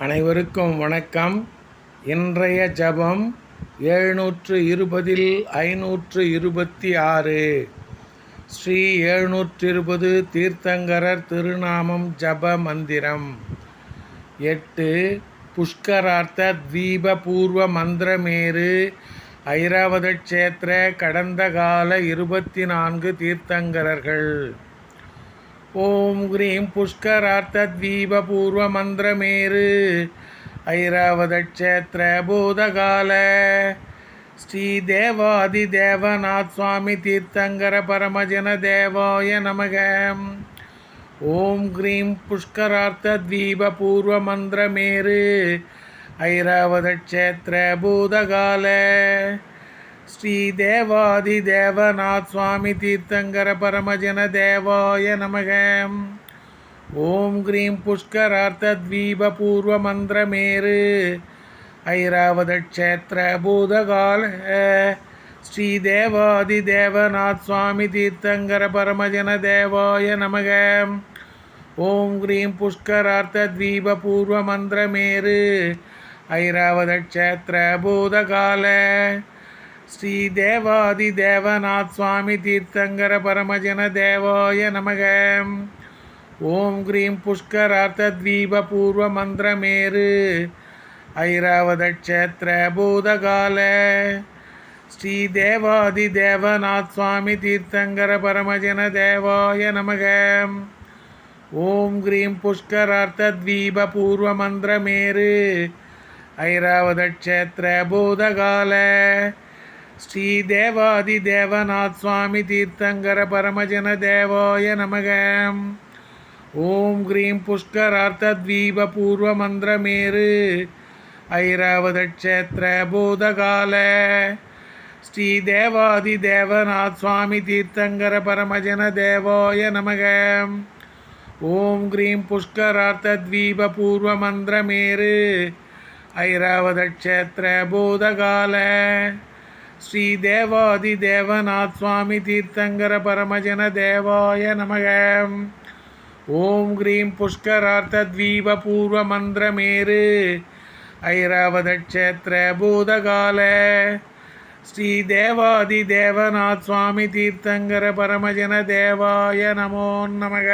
அனைவருக்கும் வணக்கம். இன்றைய ஜபம் எழுநூற்று இருபதில் ஐநூற்று இருபத்தி ஆறு ஸ்ரீ எழுநூற்று இருபது தீர்த்தங்கரர் திருநாமம் ஜப மந்திரம். எட்டு புஷ்கரார்த்த தீப பூர்வ மந்திரமேரு ஐராவத கஷேத்திர கடந்த கால இருபத்தி நான்கு தீர்த்தங்கரர்கள். ஓம் கிரீம் புஷ்கரார்த்த ஐராவதக்ஷேத்திர பூதகால ஸ்ரீ தேவாதி தேவநாத் சுவாமி தீர்த்தங்கர பரமஜன தேவாய நமக. ஓம் கிரீம் புஷ்கரார்த்த ஐராவதக்ஷேத்திர பூதகால ஸ்ரீ தேவாதி தேவநாத் சுவாமி தீர்த்தங்கர பரமஜன தேவாய நமக. ஓம் கிரீம் புஷ்கரார்த்த தீப பூர்வ மந்திரமேரு ஐராவத க்ஷேத்திர பூதகால. ஸ்ரீ தேவாதி தேவநாத் சுவாமி தீர்த்தங்கர பரமஜன தேவாய நமக. ஓம் கிரீம் புஷ்கரார்த்த தீப பூர்வ மந்திரமேரு ஐராவத க்ஷேத்திர பூதகால. ஸ்ரீ தேவாதி தேவநாத் சுவாமி தீர்த்தங்கர பரமஜன தேவாய நமக. ஓம் கிரீம் புஷ்கரார்த்த தீப பூர்வ மந்திரமேரு ஐராவத க்ஷேத்திர பூதகால. ஸ்ரீ தேவாதி தேவநாத் சுவாமி தீர்த்தங்கர பரமஜன தேவாய நமக. ஓம் கிரீம் புஷ்கரார்த்த தீப பூர்வ மந்திரமேரு ஐராவத க்ஷேத்திர பூதகால. ஸ்ரீ தேவாதி தேவநாத் சுவாமி தீர்த்தங்கர பரமஜன தேவாய நமக. ஓம் கிரீம் புஷ்கரார்த்த தீப பூர்வ மந்திரமேரு ஐராவதக்ஷேத்திர பூதகால. ஸ்ரீ தேவாதி தேவநாத் சுவாமி தீர்த்தங்கர பரமஜன தேவாய நமக. ஓம் கிரீம் புஷ்கரார்த்த தீப பூர்வ மந்திரமேரு ஐராவதக்ஷேத்திர பூதகால. ஸ்ரீ தேவாதி தேவநாத் சுவாமி தீர்த்தங்கர பரமஜன தேவாய நமக. ஓம் கிரீம் புஷ்கரார்த்த தீப பூர்வ மந்திரமேரு ஐராவதக்ஷேத்திர பூதகால. ஸ்ரீ தேவாதி தேவநாத் சுவாமி தீர்த்தங்கர பரமஜன தேவாய நமோ நமக.